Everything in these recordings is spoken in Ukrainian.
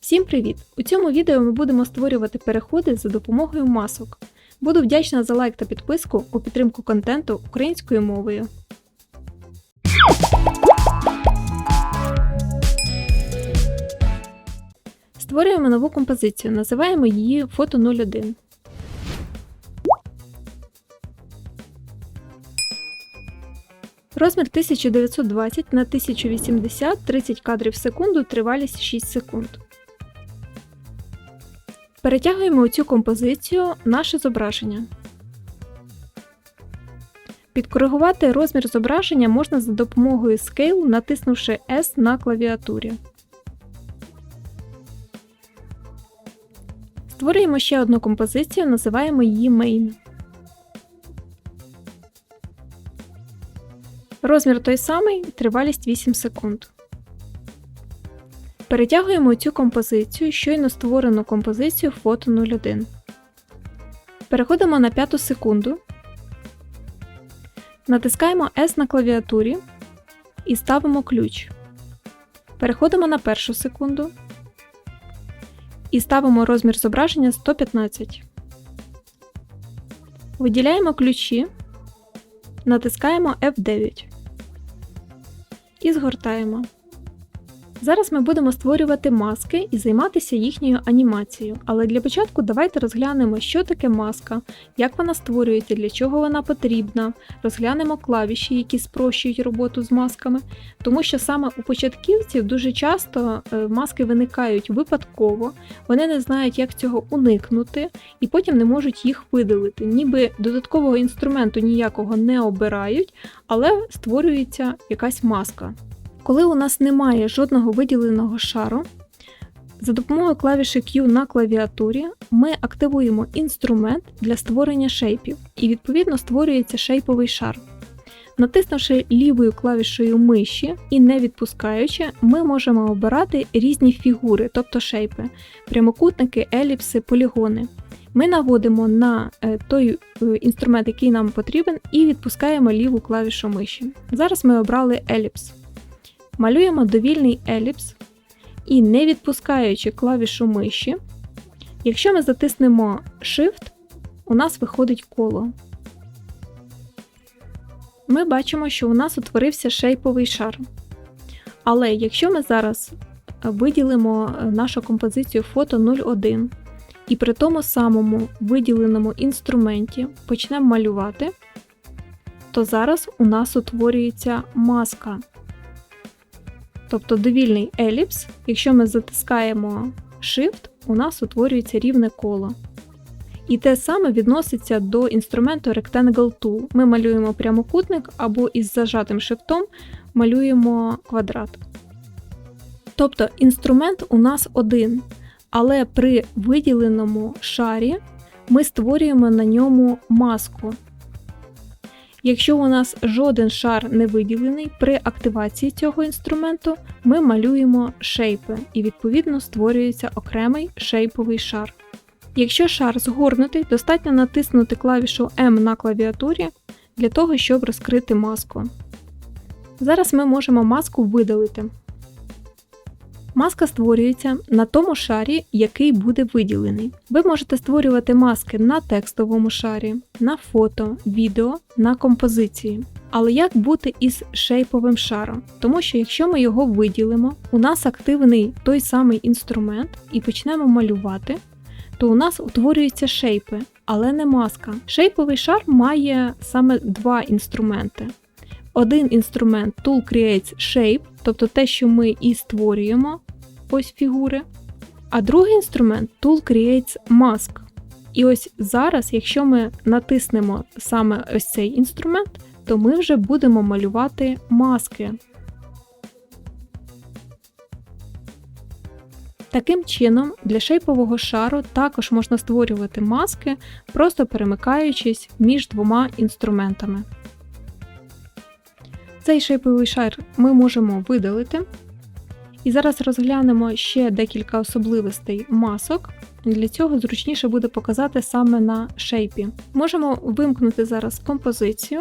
Всім привіт! У цьому відео ми будемо створювати переходи за допомогою масок. Буду вдячна за лайк та підписку у підтримку контенту українською мовою. Створюємо нову композицію, називаємо її фото 01. Розмір 1920 на 1080 30 кадрів в секунду, тривалість 6 секунд. Перетягуємо у цю композицію наше зображення. Підкоригувати розмір зображення можна за допомогою Scale, натиснувши S на клавіатурі. Створюємо ще одну композицію, називаємо її Main. Розмір той самий, тривалість 8 секунд. Перетягуємо цю композицію, щойно створену композицію фото 01. Переходимо на 5 секунду. Натискаємо S на клавіатурі і ставимо ключ. Переходимо на першу секунду і ставимо розмір зображення 115. Виділяємо ключі, натискаємо F9 і згортаємо. Зараз ми будемо створювати маски і займатися їхньою анімацією, але для початку давайте розглянемо, що таке маска, як вона створюється, для чого вона потрібна, розглянемо клавіші, які спрощують роботу з масками, тому що саме у початківців дуже часто е, маски виникають випадково, вони не знають, як цього уникнути, і потім не можуть їх видалити. Ніби додаткового інструменту ніякого не обирають, але створюється якась маска. Коли у нас немає жодного виділеного шару, за допомогою клавіші Q на клавіатурі ми активуємо інструмент для створення шейпів, і відповідно створюється шейповий шар. Натиснувши лівою клавішою миші і не відпускаючи, ми можемо обирати різні фігури, тобто шейпи, прямокутники, еліпси, полігони. Ми наводимо на е, той е, інструмент, який нам потрібен, і відпускаємо ліву клавішу миші. Зараз ми обрали еліпс. Малюємо довільний еліпс і не відпускаючи клавішу миші, якщо ми затиснемо Shift, у нас виходить коло. Ми бачимо, що у нас утворився шейповий шар. Але якщо ми зараз виділимо нашу композицію фото 01 і при тому самому виділеному інструменті почнемо малювати, то зараз у нас утворюється маска. Тобто довільний еліпс, якщо ми затискаємо Shift, у нас утворюється рівне коло. І те саме відноситься до інструменту Rectangle Tool. Ми малюємо прямокутник або із зажатим шифтом малюємо квадрат. Тобто інструмент у нас один, але при виділеному шарі ми створюємо на ньому маску. Якщо у нас жоден шар не виділений, при активації цього інструменту ми малюємо шейпи і відповідно створюється окремий шейповий шар. Якщо шар згорнутий, достатньо натиснути клавішу M на клавіатурі для того, щоб розкрити маску. Зараз ми можемо маску видалити. Маска створюється на тому шарі, який буде виділений. Ви можете створювати маски на текстовому шарі, на фото, відео, на композиції. Але як бути із шейповим шаром? Тому що якщо ми його виділимо, у нас активний той самий інструмент і почнемо малювати, то у нас утворюються шейпи, але не маска. Шейповий шар має саме два інструменти. Один інструмент Tool Creates Shape, тобто те, що ми і створюємо, ось фігури. А другий інструмент Tool Creates Mask. І ось зараз, якщо ми натиснемо саме ось цей інструмент, то ми вже будемо малювати маски. Таким чином, для шейпового шару також можна створювати маски, просто перемикаючись між двома інструментами. Цей шейповий шар ми можемо видалити. І зараз розглянемо ще декілька особливостей масок. Для цього зручніше буде показати саме на шейпі. Можемо вимкнути зараз композицію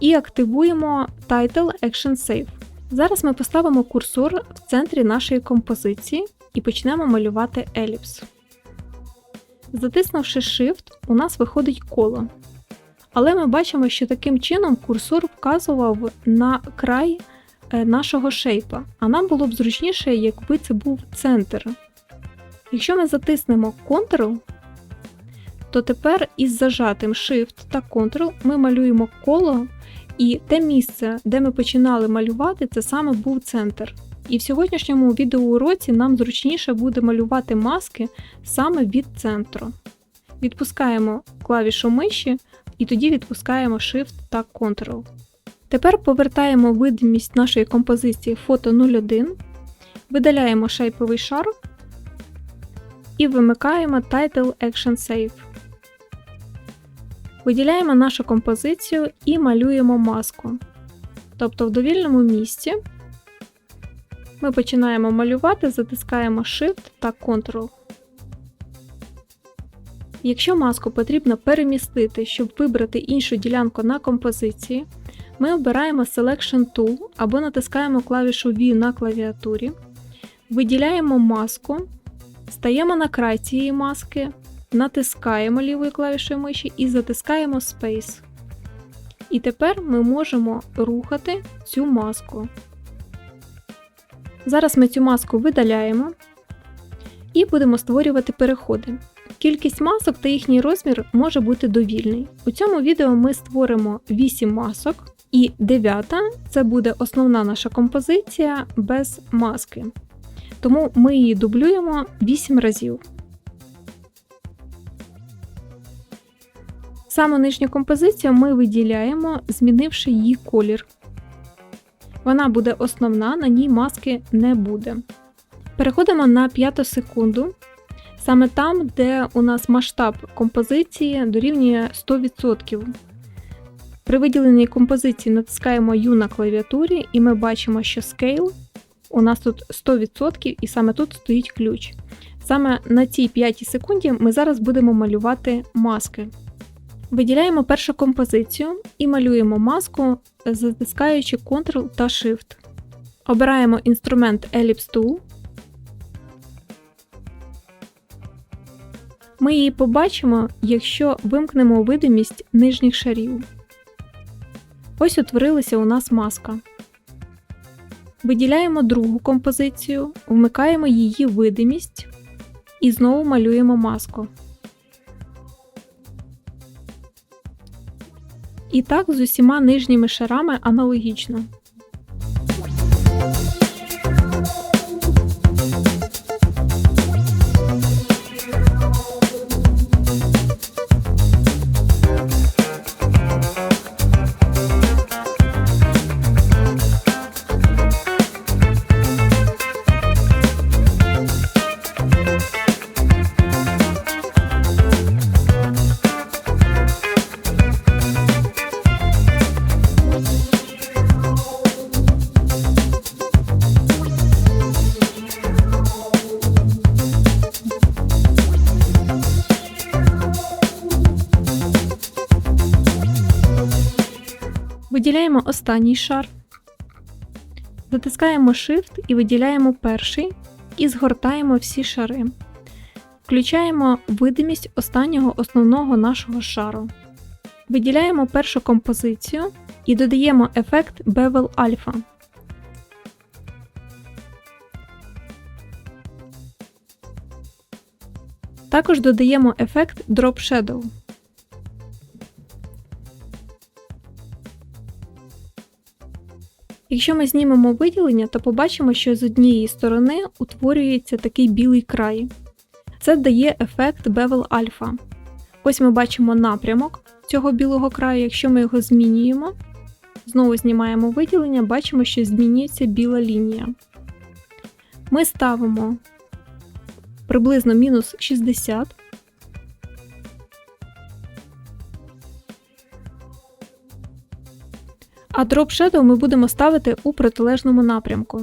і активуємо Title Action Save. Зараз ми поставимо курсор в центрі нашої композиції і почнемо малювати еліпс. Затиснувши Shift, у нас виходить коло. Але ми бачимо, що таким чином курсор вказував на край нашого шейпа, а нам було б зручніше, якби це був центр. Якщо ми затиснемо Ctrl, то тепер із зажатим Shift та Ctrl ми малюємо коло, і те місце, де ми починали малювати, це саме був центр. І в сьогоднішньому відеоуроці нам зручніше буде малювати маски саме від центру. Відпускаємо клавішу миші і тоді відпускаємо Shift та Ctrl. Тепер повертаємо видимість нашої композиції фото 01, видаляємо шейповий шар і вимикаємо Title Action Save. Виділяємо нашу композицію і малюємо маску. Тобто в довільному місці ми починаємо малювати, затискаємо Shift та Ctrl. Якщо маску потрібно перемістити, щоб вибрати іншу ділянку на композиції, ми обираємо Selection Tool або натискаємо клавішу V на клавіатурі, виділяємо маску, стаємо на край цієї маски, натискаємо лівою клавішою миші і затискаємо Space. І тепер ми можемо рухати цю маску. Зараз ми цю маску видаляємо і будемо створювати переходи. Кількість масок та їхній розмір може бути довільний. У цьому відео ми створимо 8 масок, і дев'ята це буде основна наша композиція без маски. Тому ми її дублюємо 8 разів. Саму нижню композицію ми виділяємо, змінивши її колір. Вона буде основна, на ній маски не буде. Переходимо на п'яту секунду. Саме там, де у нас масштаб композиції дорівнює 100%. При виділеній композиції натискаємо U на клавіатурі, і ми бачимо, що Scale у нас тут 100%, і саме тут стоїть ключ. Саме на цій 5 секунді ми зараз будемо малювати маски. Виділяємо першу композицію і малюємо маску, затискаючи Ctrl та Shift. Обираємо інструмент Ellipse Tool. Ми її побачимо, якщо вимкнемо видимість нижніх шарів. Ось утворилася у нас маска. Виділяємо другу композицію, вмикаємо її видимість і знову малюємо маску. І так з усіма нижніми шарами аналогічно. Виділяємо останній шар, затискаємо Shift і виділяємо перший і згортаємо всі шари. Включаємо видимість останнього основного нашого шару. Виділяємо першу композицію і додаємо ефект Bevel Alpha. Також додаємо ефект Drop Shadow. Якщо ми знімемо виділення, то побачимо, що з однієї сторони утворюється такий білий край. Це дає ефект Bevel Alpha. Ось ми бачимо напрямок цього білого краю, якщо ми його змінюємо, знову знімаємо виділення, бачимо, що змінюється біла лінія. Ми ставимо приблизно мінус 60. А Drop Shadow ми будемо ставити у протилежному напрямку.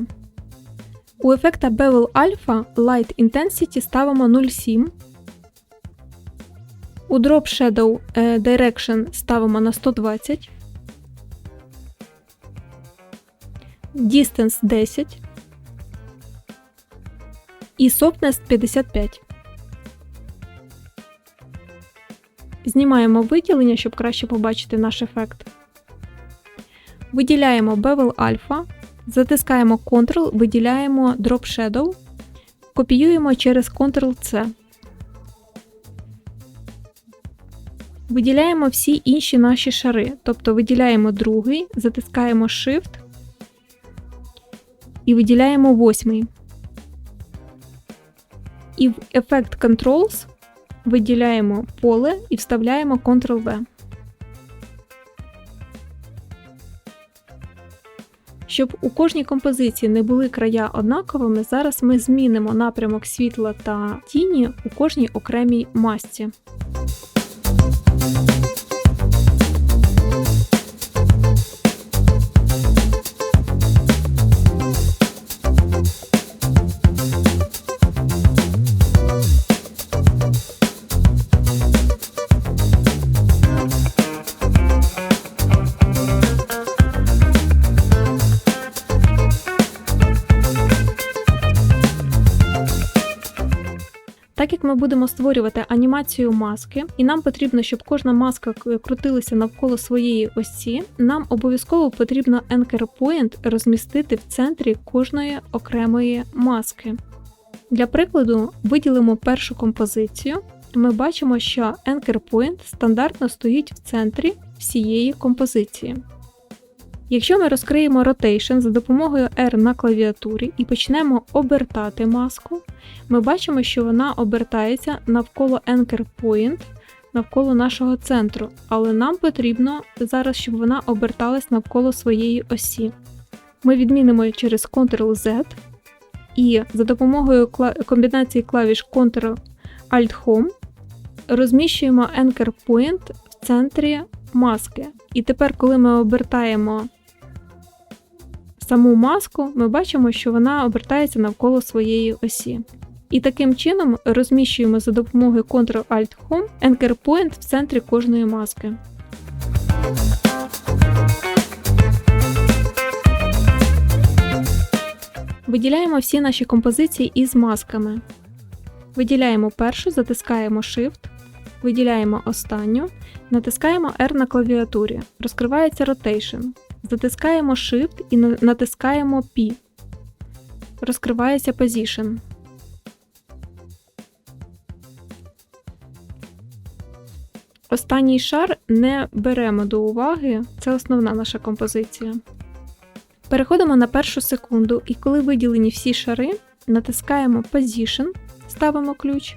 У ефекта Bevel Alpha Light Intensity ставимо 0,7. У Drop Shadow Direction ставимо на 120. Distance 10. і Softnest 55. Знімаємо виділення, щоб краще побачити наш ефект. Виділяємо Bevel Alpha, затискаємо Ctrl, виділяємо Drop Shadow, копіюємо через Ctrl-C. Виділяємо всі інші наші шари, тобто виділяємо другий, затискаємо Shift і виділяємо восьмий. І в Effect Controls виділяємо поле і вставляємо Ctrl-V. Щоб у кожній композиції не були края однаковими, зараз ми змінимо напрямок світла та тіні у кожній окремій масці. Так як ми будемо створювати анімацію маски, і нам потрібно, щоб кожна маска крутилася навколо своєї осі, нам обов'язково потрібно Anchor Point розмістити в центрі кожної окремої маски. Для прикладу, виділимо першу композицію. Ми бачимо, що Anchor Point стандартно стоїть в центрі всієї композиції. Якщо ми розкриємо Rotation за допомогою R на клавіатурі і почнемо обертати маску, ми бачимо, що вона обертається навколо Anchor Point, навколо нашого центру, але нам потрібно зараз, щоб вона оберталась навколо своєї осі. Ми відмінимо через Ctrl-Z і за допомогою комбінації клавіш Ctrl-Alt-Home розміщуємо Anchor Point в центрі маски. І тепер, коли ми обертаємо саму маску, ми бачимо, що вона обертається навколо своєї осі. І таким чином розміщуємо за допомогою Ctrl-Alt-Home Anchor Point в центрі кожної маски. Виділяємо всі наші композиції із масками. Виділяємо першу, затискаємо Shift, виділяємо останню, натискаємо R на клавіатурі. Розкривається Rotation. Затискаємо Shift і натискаємо P. Розкривається Position. Останній шар не беремо до уваги, це основна наша композиція. Переходимо на першу секунду, і коли виділені всі шари, натискаємо Position, ставимо ключ,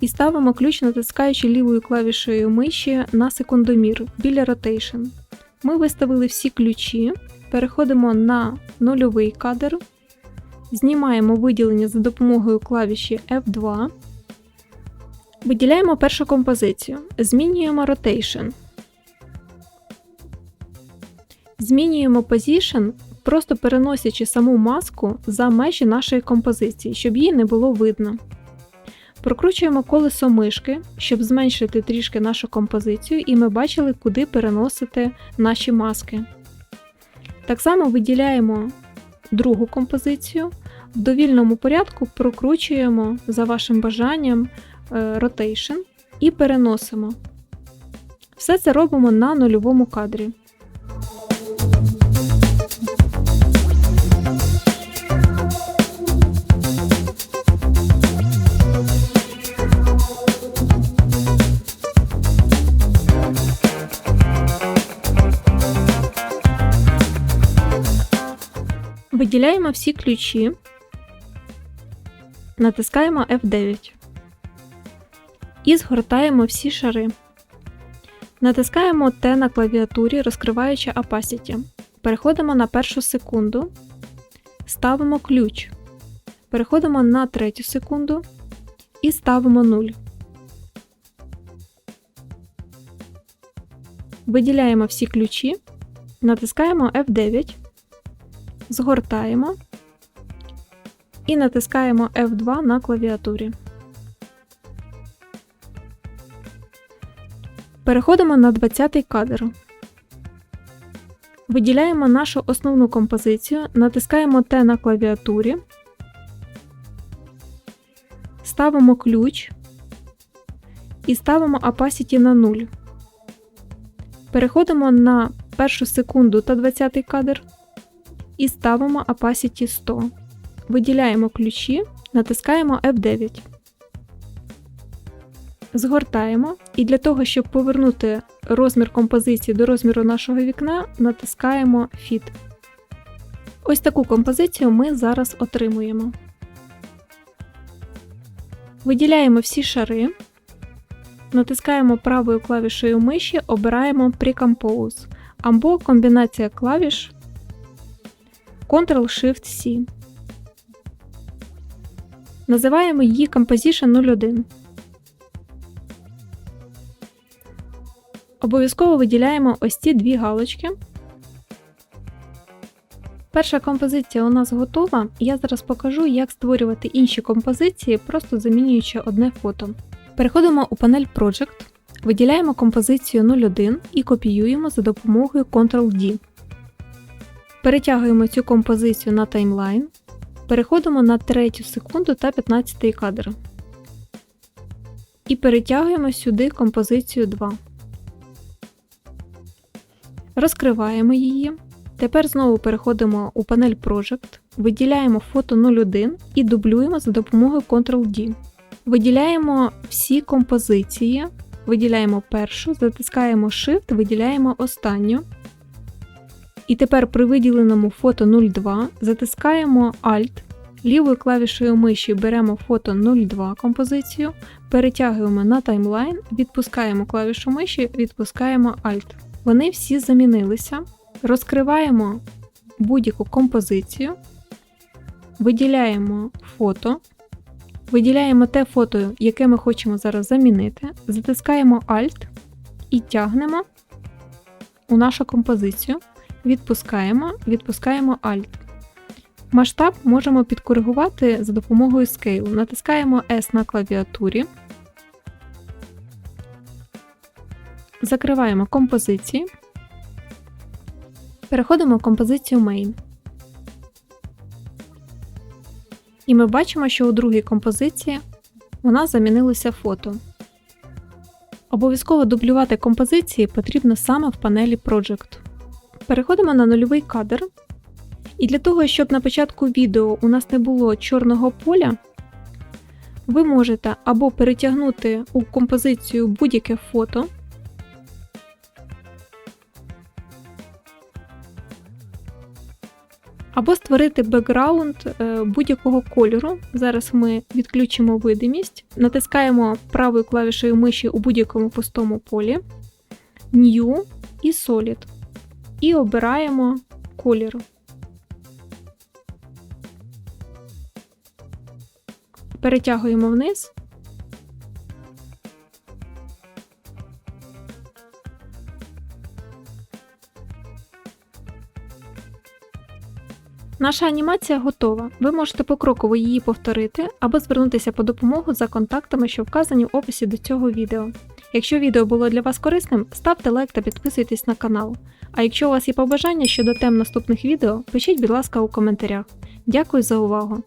і ставимо ключ, натискаючи лівою клавішею миші на секундомір біля Rotation. Ми виставили всі ключі, переходимо на нульовий кадр, знімаємо виділення за допомогою клавіші F2. Виділяємо першу композицію, змінюємо Rotation. Змінюємо Position, просто переносячи саму маску за межі нашої композиції, щоб її не було видно. Прокручуємо колесо мишки, щоб зменшити трішки нашу композицію, і ми бачили, куди переносити наші маски. Так само виділяємо другу композицію. В довільному порядку прокручуємо за вашим бажанням rotation і переносимо. Все це робимо на нульовому кадрі. Виділяємо всі ключі, натискаємо F9 і згортаємо всі шари. Натискаємо T на клавіатурі, розкриваючи Opacity. Переходимо на першу секунду, ставимо ключ. Переходимо на третю секунду і ставимо 0. Виділяємо всі ключі, натискаємо F9, згортаємо і натискаємо F2 на клавіатурі. Переходимо на 20-й кадр. Виділяємо нашу основну композицію, натискаємо T на клавіатурі. ставимо ключ і ставимо opacity на 0. Переходимо на першу секунду та 20-й кадр і ставимо opacity 100. Виділяємо ключі, натискаємо F9. Згортаємо і для того, щоб повернути розмір композиції до розміру нашого вікна, натискаємо Fit. Ось таку композицію ми зараз отримуємо. Виділяємо всі шари, натискаємо правою клавішею миші, обираємо Pre-Compose або комбінація клавіш Ctrl-Shift-C. Називаємо її Composition 01. Обов'язково виділяємо ось ці дві галочки. Перша композиція у нас готова, я зараз покажу, як створювати інші композиції, просто замінюючи одне фото. Переходимо у панель Project, виділяємо композицію 01 і копіюємо за допомогою Ctrl-D. Перетягуємо цю композицію на таймлайн, переходимо на 3 секунду та 15 кадр. І перетягуємо сюди композицію 2. Розкриваємо її. Тепер знову переходимо у панель Project, виділяємо фото 01 і дублюємо за допомогою Ctrl-D. Виділяємо всі композиції, виділяємо першу, затискаємо Shift, виділяємо останню. І тепер при виділеному фото 02 затискаємо Alt, лівою клавішею миші беремо фото 02 композицію, перетягуємо на таймлайн, відпускаємо клавішу миші, відпускаємо Alt. Вони всі замінилися. Розкриваємо будь-яку композицію, виділяємо фото, виділяємо те фото, яке ми хочемо зараз замінити, затискаємо Alt і тягнемо у нашу композицію, відпускаємо, відпускаємо Alt. Масштаб можемо підкоригувати за допомогою Scale. Натискаємо S на клавіатурі. Закриваємо композиції. Переходимо в композицію Main. І ми бачимо, що у другій композиції у нас замінилося фото. Обов'язково дублювати композиції потрібно саме в панелі Project. Переходимо на нульовий кадр. І для того, щоб на початку відео у нас не було чорного поля, ви можете або перетягнути у композицію будь-яке фото. Або створити бекграунд е, будь-якого кольору. Зараз ми відключимо видимість, натискаємо правою клавішею миші у будь-якому пустому полі, New і Solid. І обираємо колір. Перетягуємо вниз. Наша анімація готова. Ви можете покроково її повторити або звернутися по допомогу за контактами, що вказані в описі до цього відео. Якщо відео було для вас корисним, ставте лайк та підписуйтесь на канал. А якщо у вас є побажання щодо тем наступних відео, пишіть, будь ласка, у коментарях. Дякую за увагу!